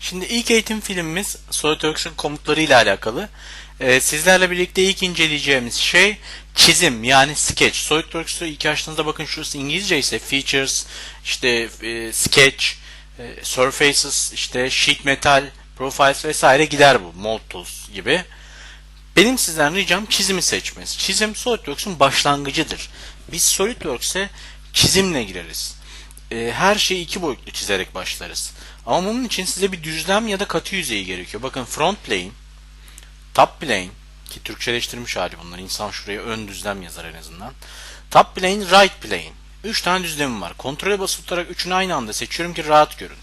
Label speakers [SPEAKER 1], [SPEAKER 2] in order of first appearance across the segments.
[SPEAKER 1] Şimdi ilk eğitim filmimiz SolidWorks'un komutları ile alakalı. Ee, sizlerle birlikte ilk inceleyeceğimiz şey çizim yani sketch. SolidWorks'u ilk açtığınızda bakın şurası İngilizce ise features, işte e, sketch, e, surfaces, işte sheet metal, profiles vesaire gider bu. Mold tools gibi. Benim sizden ricam çizimi seçmeniz. Çizim SolidWorks'un başlangıcıdır. Biz SolidWorks'e çizimle gireriz. Ee, her şeyi iki boyutlu çizerek başlarız. Ama bunun için size bir düzlem ya da katı yüzeyi gerekiyor. Bakın front plane, top plane ki Türkçeleştirmiş hali bunlar. İnsan şuraya ön düzlem yazar en azından. Top plane, right plane. Üç tane düzlemim var. Kontrole basılı tutarak üçünü aynı anda seçiyorum ki rahat görün.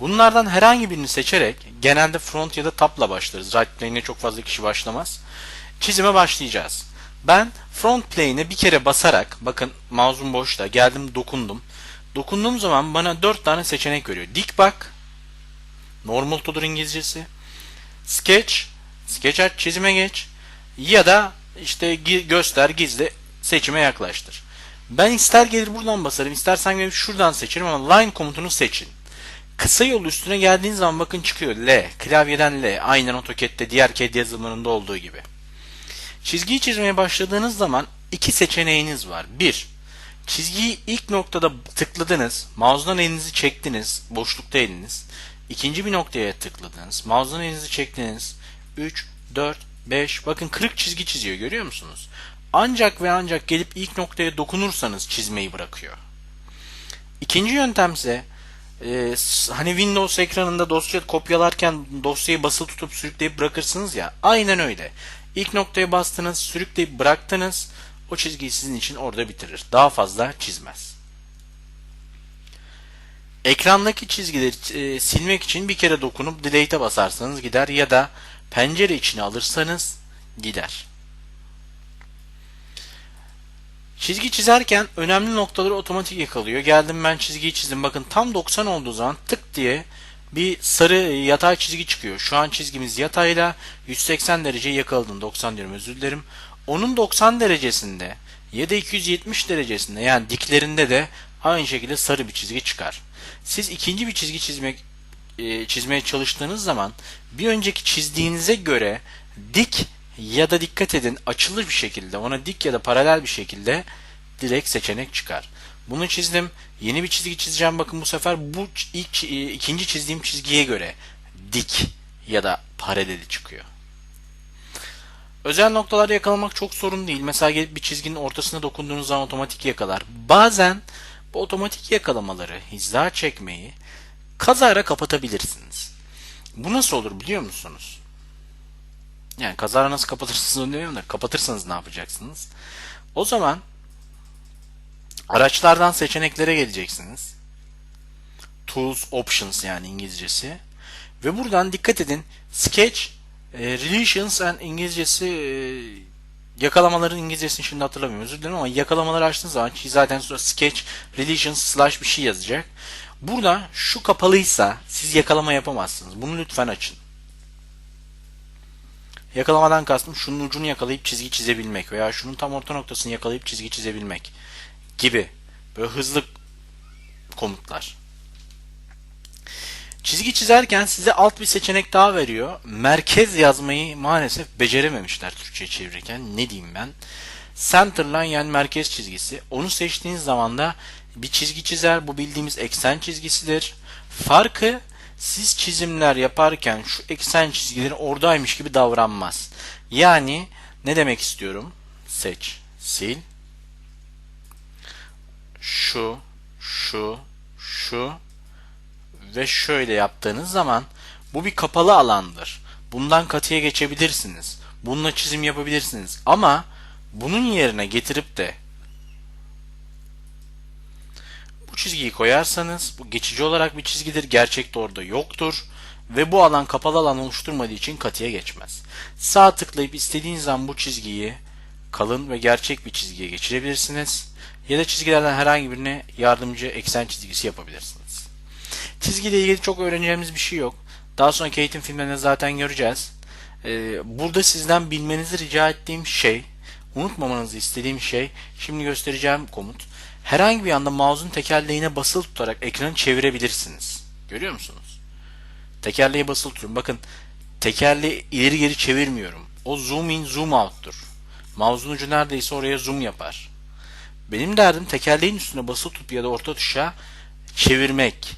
[SPEAKER 1] Bunlardan herhangi birini seçerek genelde front ya da top'la başlarız. Right plane'e çok fazla kişi başlamaz. Çizime başlayacağız. Ben front plane'e bir kere basarak bakın mouse'um boşta geldim dokundum. Dokunduğum zaman bana 4 tane seçenek veriyor. Dik bak. Normal to'dur İngilizcesi. Sketch. Sketch aç çizime geç. Ya da işte göster gizli seçime yaklaştır. Ben ister gelir buradan basarım istersen gelip şuradan seçerim ama line komutunu seçin. Kısa yol üstüne geldiğin zaman bakın çıkıyor L. Klavyeden L. Aynen AutoCAD'de diğer CAD yazılımlarında olduğu gibi. Çizgiyi çizmeye başladığınız zaman iki seçeneğiniz var. Bir, çizgiyi ilk noktada tıkladınız, mouse'dan elinizi çektiniz, boşlukta eliniz. İkinci bir noktaya tıkladınız, mouse'dan elinizi çektiniz. 3, 4, 5, bakın kırık çizgi çiziyor görüyor musunuz? Ancak ve ancak gelip ilk noktaya dokunursanız çizmeyi bırakıyor. İkinci yöntem ise e, hani Windows ekranında dosya kopyalarken dosyayı basılı tutup sürükleyip bırakırsınız ya. Aynen öyle. İlk noktaya bastınız, sürükleyip bıraktınız. O çizgiyi sizin için orada bitirir. Daha fazla çizmez. Ekrandaki çizgileri e, silmek için bir kere dokunup delete'e basarsanız gider ya da pencere içine alırsanız gider. Çizgi çizerken önemli noktaları otomatik yakalıyor. Geldim ben çizgiyi çizdim. Bakın tam 90 olduğu zaman tık diye bir sarı yatay çizgi çıkıyor. Şu an çizgimiz yatayla 180 derece yakaladın. 90 diyorum özür dilerim. Onun 90 derecesinde ya da 270 derecesinde yani diklerinde de aynı şekilde sarı bir çizgi çıkar. Siz ikinci bir çizgi çizmek e, çizmeye çalıştığınız zaman bir önceki çizdiğinize göre dik ya da dikkat edin açılı bir şekilde ona dik ya da paralel bir şekilde direkt seçenek çıkar. Bunu çizdim. Yeni bir çizgi çizeceğim. Bakın bu sefer bu ilk e, ikinci çizdiğim çizgiye göre dik ya da paraleli çıkıyor. Özel noktaları yakalamak çok sorun değil. Mesela bir çizginin ortasına dokunduğunuz zaman otomatik yakalar. Bazen bu otomatik yakalamaları, hiza çekmeyi kazara kapatabilirsiniz. Bu nasıl olur biliyor musunuz? Yani kazara nasıl kapatırsınız bilmiyorum da kapatırsanız ne yapacaksınız? O zaman araçlardan seçeneklere geleceksiniz. Tools Options yani İngilizcesi. Ve buradan dikkat edin Sketch e, Relations and İngilizcesi e, yakalamaların İngilizcesini şimdi hatırlamıyorum özür dilerim ama yakalamaları açtığınız zaman ki zaten sonra Sketch Relations slash bir şey yazacak. Burada şu kapalıysa siz yakalama yapamazsınız. Bunu lütfen açın. Yakalamadan kastım şunun ucunu yakalayıp çizgi çizebilmek veya şunun tam orta noktasını yakalayıp çizgi çizebilmek gibi böyle hızlı komutlar. Çizgi çizerken size alt bir seçenek daha veriyor. Merkez yazmayı maalesef becerememişler Türkçe çevirirken. Ne diyeyim ben? Centerline yani merkez çizgisi. Onu seçtiğiniz zaman da bir çizgi çizer. Bu bildiğimiz eksen çizgisidir. Farkı siz çizimler yaparken şu eksen çizgileri oradaymış gibi davranmaz. Yani ne demek istiyorum? Seç, sil. Şu, şu, şu ve şöyle yaptığınız zaman bu bir kapalı alandır. Bundan katıya geçebilirsiniz. Bununla çizim yapabilirsiniz. Ama bunun yerine getirip de bu çizgiyi koyarsanız bu geçici olarak bir çizgidir. Gerçekte orada yoktur. Ve bu alan kapalı alan oluşturmadığı için katıya geçmez. Sağ tıklayıp istediğiniz zaman bu çizgiyi kalın ve gerçek bir çizgiye geçirebilirsiniz. Ya da çizgilerden herhangi birine yardımcı eksen çizgisi yapabilirsiniz. Çizgiyle ilgili çok öğreneceğimiz bir şey yok. Daha sonraki eğitim filmlerinde zaten göreceğiz. Ee, burada sizden bilmenizi rica ettiğim şey, unutmamanızı istediğim şey, şimdi göstereceğim komut. Herhangi bir anda mouse'un tekerleğine basılı tutarak ekranı çevirebilirsiniz. Görüyor musunuz? Tekerleğe basılı tutun. Bakın tekerleği ileri geri çevirmiyorum. O zoom in zoom out'tur. Mouse'un ucu neredeyse oraya zoom yapar. Benim derdim tekerleğin üstüne basılı tutup ya da orta tuşa çevirmek.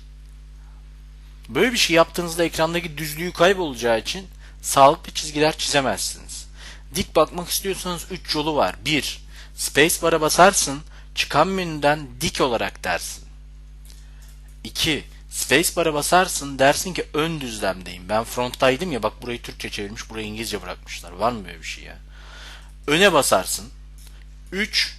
[SPEAKER 1] Böyle bir şey yaptığınızda ekrandaki düzlüğü kaybolacağı için sağlıklı çizgiler çizemezsiniz. Dik bakmak istiyorsanız 3 yolu var. 1. Spacebar'a basarsın, çıkan menüden dik olarak dersin. 2. Spacebar'a basarsın dersin ki ön düzlemdeyim. Ben fronttaydım ya bak burayı Türkçe çevirmiş, burayı İngilizce bırakmışlar. Var mı böyle bir şey ya? Öne basarsın. 3.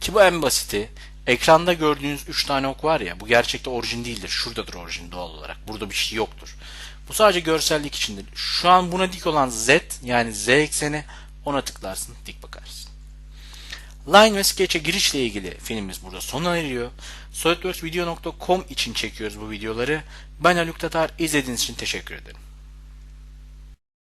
[SPEAKER 1] Ki bu en basiti. Ekranda gördüğünüz 3 tane ok var ya bu gerçekte orijin değildir. Şuradadır orijin doğal olarak. Burada bir şey yoktur. Bu sadece görsellik içindir. Şu an buna dik olan Z yani Z ekseni ona tıklarsın dik bakarsın. Line ve Sketch'e girişle ilgili filmimiz burada sona eriyor. SolidWorksVideo.com için çekiyoruz bu videoları. Ben Haluk Tatar. İzlediğiniz için teşekkür ederim.